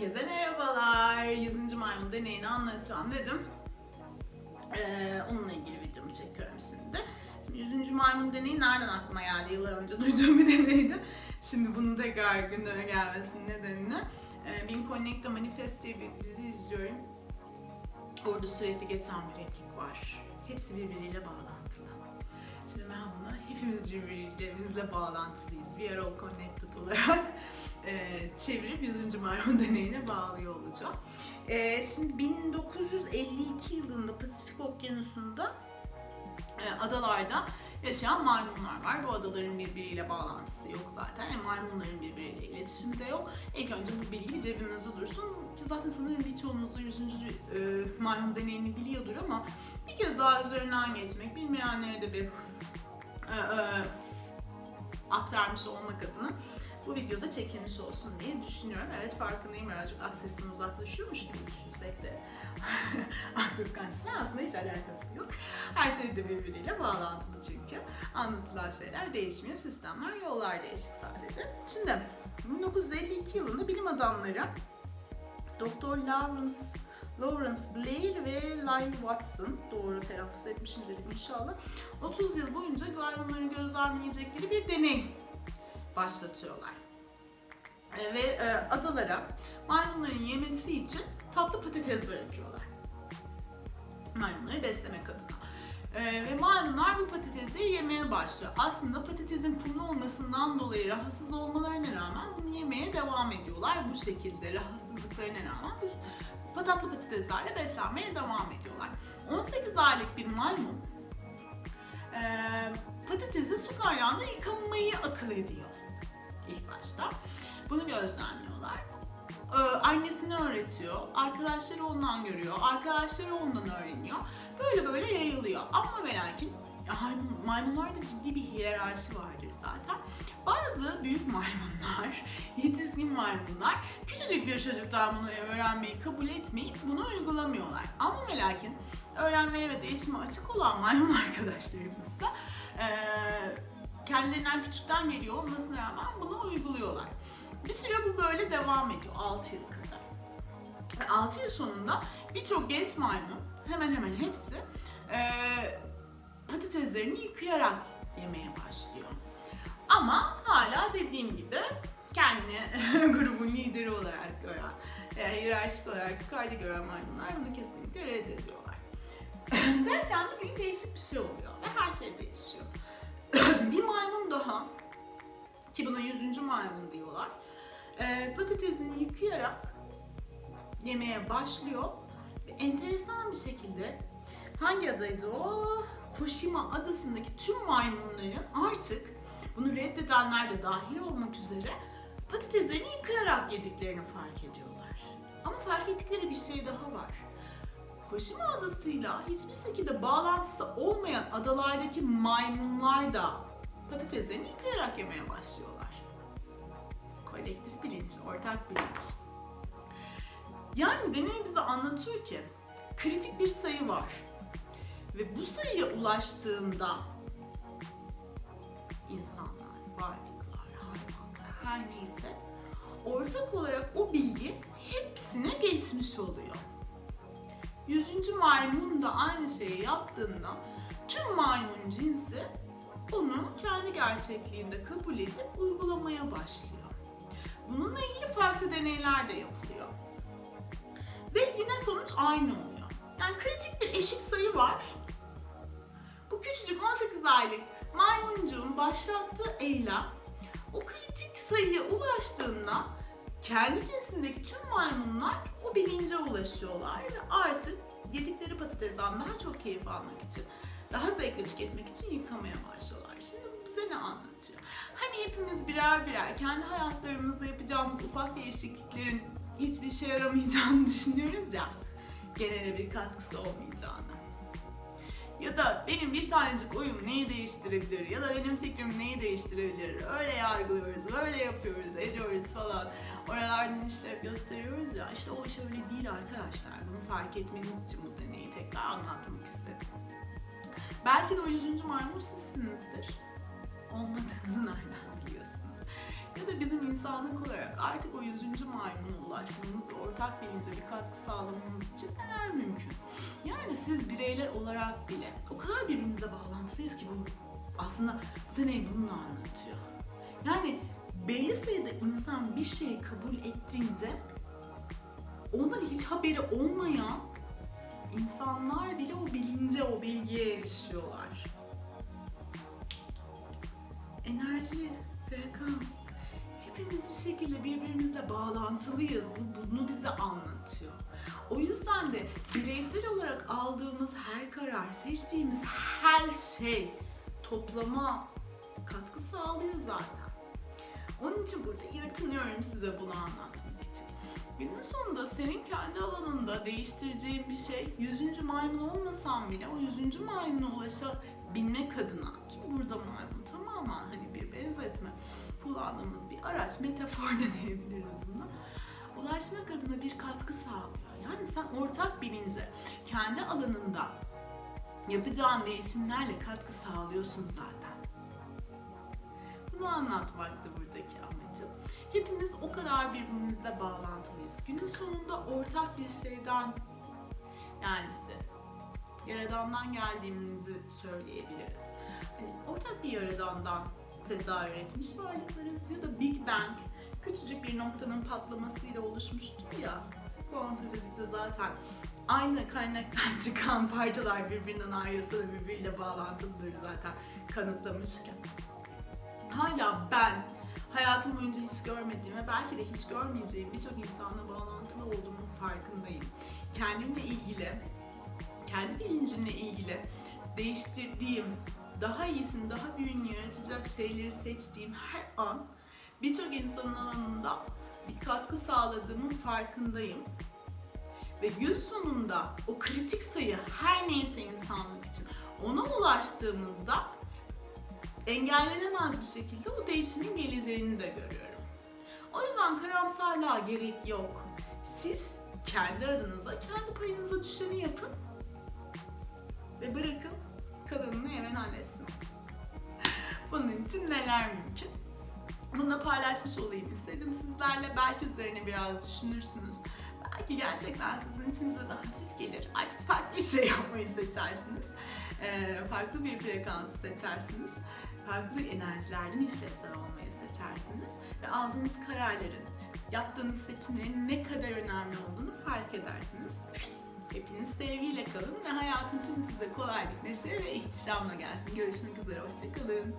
Herkese merhabalar. 100. maymun deneyini anlatacağım dedim. Ee, onunla ilgili videomu çekiyorum şimdi. Şimdi 100. maymun deneyi nereden aklıma geldi? Yıllar önce duyduğum bir deneydi. Şimdi bunun tekrar gündeme gelmesinin nedenini e, Bean Connect'te Manifest diye bir dizi izliyorum. Orada sürekli geçen bir replik var. Hepsi birbiriyle bağlantılı. Şimdi ben bunu hepimiz birbirimizle bağlantılıyız. We are all connected olarak çevirip 100. maymun deneyine bağlıyor olacağım. E, şimdi 1952 yılında Pasifik Okyanusu'nda e, adalarda yaşayan maymunlar var. Bu adaların birbiriyle bağlantısı yok zaten. Yani maymunların birbiriyle iletişimi de yok. İlk önce bu bilgi cebinizde dursun. Ki Zaten sanırım birçoğunuz da 100. E, maymun deneyini biliyordur ama bir kez daha üzerinden geçmek, bilmeyenlere de bir e, e, aktarmış olmak adına bu videoda çekilmiş olsun diye düşünüyorum. Evet farkındayım birazcık aksesim uzaklaşıyormuş gibi düşünsek de akses kanseri aslında hiç alakası yok. Her şey de birbiriyle bağlantılı çünkü. Anlatılan şeyler değişmiyor, sistemler, yollar değişik sadece. Şimdi 1952 yılında bilim adamları Dr. Lawrence Lawrence Blair ve Lyle Watson, doğru telaffuz etmişimdir inşallah, 30 yıl boyunca maymunların gözlemleyecekleri bir deney başlatıyorlar. E, ve e, adalara maymunların yemesi için tatlı patates bırakıyorlar. Maymunları beslemek adına. E, ve maymunlar bu patatesleri yemeye başlıyor. Aslında patatesin kumlu olmasından dolayı rahatsız olmalarına rağmen bunu yemeye devam ediyorlar. Bu şekilde rahatsızlıklarına rağmen bu patatlı patateslerle beslenmeye devam ediyorlar. 18 aylık bir maymun e, patatesi su kaynağında yıkamayı akıl ediyor ilk başta. Bunu gözlemliyorlar. Ee, annesine öğretiyor, arkadaşları ondan görüyor, arkadaşları ondan öğreniyor. Böyle böyle yayılıyor. Ama ve lakin maymunlarda ciddi bir hiyerarşi vardır zaten. Bazı büyük maymunlar, yetişkin maymunlar küçücük bir çocuktan bunu öğrenmeyi kabul etmeyip bunu uygulamıyorlar. Ama ve lakin öğrenmeye ve değişime açık olan maymun arkadaşlarımız da eee kendilerinden küçükten geliyor olmasına rağmen. Bir süre bu böyle devam ediyor 6 yıl kadar. Ve 6 yıl sonunda birçok genç maymun hemen hemen hepsi eee, patateslerini yıkayarak yemeye başlıyor. Ama hala dediğim gibi kendini grubun lideri olarak gören veya hiyerarşik olarak yukarıda gören maymunlar bunu kesinlikle reddediyorlar. Derken bir gün değişik bir şey oluyor ve her şey değişiyor. bir maymun daha ki buna 100. maymun diyorlar. E, patatesini yıkayarak yemeye başlıyor. Ve enteresan bir şekilde hangi adaydı o? Koşima adasındaki tüm maymunların artık bunu reddedenler de dahil olmak üzere patateslerini yıkayarak yediklerini fark ediyorlar. Ama fark ettikleri bir şey daha var. Koşima adasıyla hiçbir şekilde bağlantısı olmayan adalardaki maymunlar da patateslerini yıkayarak yemeye başlıyorlar. Bilinç, ortak bilinç. Yani deney bize anlatıyor ki kritik bir sayı var. Ve bu sayıya ulaştığında insanlar, varlıklar, hayvanlar her neyse ortak olarak o bilgi hepsine geçmiş oluyor. Yüzüncü maymun da aynı şeyi yaptığında tüm maymun cinsi onu kendi gerçekliğinde kabul edip uygulamaya başlıyor. Bununla ilgili farklı deneyler de yapılıyor. Ve yine sonuç aynı oluyor. Yani kritik bir eşik sayı var. Bu küçücük 18 aylık maymuncuğun başlattığı eylem o kritik sayıya ulaştığında kendi cinsindeki tüm maymunlar o bilince ulaşıyorlar ve artık yedikleri patatesten daha çok keyif almak için, daha zevkle tüketmek için yıkamaya başlıyorlar. Şimdi bu bize ne anlatıyor? Hani hepimiz birer birer kendi hayatlarımızda yapacağımız ufak değişikliklerin hiçbir işe yaramayacağını düşünüyoruz ya, genele bir katkısı olmayacağını. Ya da benim bir tanecik oyum neyi değiştirebilir ya da benim fikrim neyi değiştirebilir öyle yargılıyoruz, öyle yapıyoruz, ediyoruz falan. Oralardan işte gösteriyoruz ya işte o iş öyle değil arkadaşlar. Bunu fark etmeniz için bu deneyi tekrar anlatmak istedim. Belki de o yüzüncü maymun sizsinizdir. Olmadığınızı nereden insanlık olarak artık o yüzüncü maymuna ulaşmamız ortak bilince bir katkı sağlamamız için neler mümkün? Yani siz bireyler olarak bile o kadar birbirimize bağlantılıyız ki bu aslında bu deney bunu anlatıyor. Yani belli sayıda insan bir şeyi kabul ettiğinde ondan hiç haberi olmayan insanlar bile o bilince, o bilgiye erişiyorlar. Enerji, frekans, şekilde birbirimizle bağlantılıyız. Bu bunu bize anlatıyor. O yüzden de bireysel olarak aldığımız her karar, seçtiğimiz her şey toplama katkı sağlıyor zaten. Onun için burada yırtınıyorum size bunu anlatmak için. Günün sonunda senin kendi alanında değiştireceğin bir şey, yüzüncü maymun olmasan bile o yüzüncü maymuna ulaşabilmek adına ki burada maymun tamamen hani bir benzetme kullandığımız bir araç, metafor da diyebiliriz buna. Ulaşmak adına bir katkı sağlıyor. Yani sen ortak bilince kendi alanında yapacağın değişimlerle katkı sağlıyorsun zaten. Bunu anlatmaktı buradaki amacım. Hepimiz o kadar birbirimizle bağlantılıyız. Günün sonunda ortak bir şeyden yani ise yaradandan geldiğimizi söyleyebiliriz. Hani ortak bir yaradandan tezahür etmiş varlıklarız ya da Big Bang küçücük bir noktanın patlamasıyla oluşmuştur ya. Kuantum fizikte zaten aynı kaynaktan çıkan parçalar birbirinden ayrılsa da birbiriyle bağlantılıdır zaten kanıtlamışken. Hala ben hayatım boyunca hiç görmediğim ve belki de hiç görmeyeceğim birçok insanla bağlantılı olduğumun farkındayım. Kendimle ilgili, kendi bilincimle ilgili değiştirdiğim, daha iyisini, daha büyüğünü yaratacak şeyleri seçtiğim her an birçok insanın alanında bir katkı sağladığımın farkındayım. Ve gün sonunda o kritik sayı her neyse insanlık için ona ulaştığımızda engellenemez bir şekilde o değişimin geleceğini de görüyorum. O yüzden karamsarlığa gerek yok. Siz kendi adınıza, kendi payınıza düşeni yapın ve bırakın kalanını hemen halletsin. Bunun için neler mümkün? Bunu da paylaşmış olayım istedim sizlerle. Belki üzerine biraz düşünürsünüz. Belki gerçekten sizin içinize de hafif gelir. Artık farklı bir şey yapmayı seçersiniz. Ee, farklı bir frekansı seçersiniz. Farklı enerjilerden işlevsel olmayı seçersiniz. Ve aldığınız kararların, yaptığınız seçimlerin ne kadar önemli olduğunu fark edersiniz. Hepiniz sevgiyle kalın ve hayatın tüm size kolaylık, neşe ve ihtişamla gelsin. Görüşmek üzere, hoşçakalın.